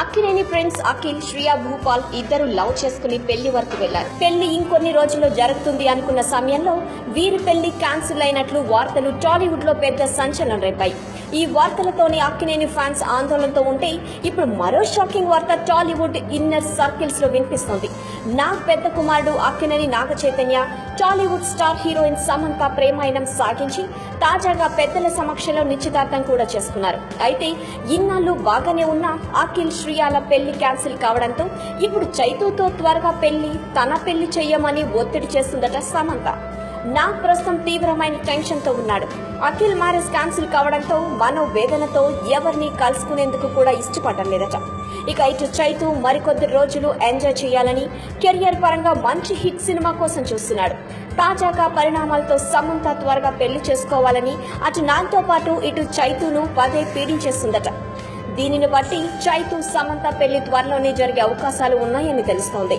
Akkineni friends Akhil Shriya Bhupal ఇద్దరు love చేసుకుని పెళ్ళి వరకు వెళ్ళారు పెళ్ళి ఇంకొన్ని రోజుల్లో జరుగుతుంది అనుకున్న సమయంలో వీరి పెళ్ళి క్యాన్సిల్ అయినట్లు వార్తలు టాలీవుడ్లో పెద్ద సంచలనం రేపాయి. ఈ వార్తలతోనే అక్కినేని ఫ్యాన్స్ ఆందోళనతో ఉంటే ఇప్పుడు మరో షాకింగ్ వార్త టాలీవుడ్ ఇన్నర్ సర్కిల్స్లో వినిపిస్తోంది. నాగ్ పెద్ద కుమారుడు Akkineni Naga Chaitanya Tollywood star heroine Samantha ప్రేమాయణం సాగించి తాజాగా పెద్దల సమక్షంలో నిశ్చితార్థం కూడా చేసుకున్నారు. అయితే ఇన్నాళ్ళు బాగానే ఉన్న అఖిల్ శ్రియాల పెళ్ళి క్యాన్సిల్ కావడంతో ఇప్పుడు చైతూతో త్వరగా పెళ్ళి తన పెళ్ళి చెయ్యమని ఒత్తిడి చేస్తుందట సమంత. నాగ్ ప్రస్తుతం తీవ్రమైన టెన్షన్తో ఉన్నాడు. అఖిల్ మ్యారేజ్ క్యాన్సిల్ కావడంతో మనో వేదనతో ఎవరిని కలుసుకునేందుకు కూడా ఇష్టపడడం లేదట. ఇక ఇటు చైతు మరికొద్ది రోజులు ఎంజాయ్ చేయాలని కెరియర్ పరంగా మంచి హిట్ సినిమా కోసం చూస్తున్నాడు. తాజాగా పరిణామాలతో సమంత త్వరగా పెళ్ళి చేసుకోవాలని అటు నాగ్తో పాటు ఇటు చైతును పదే పీడించేస్తుందట. దీనిని బట్టి చైతు సమంత పెళ్ళి త్వరలోనే జరిగే అవకాశాలు ఉన్నాయని తెలుస్తోంది.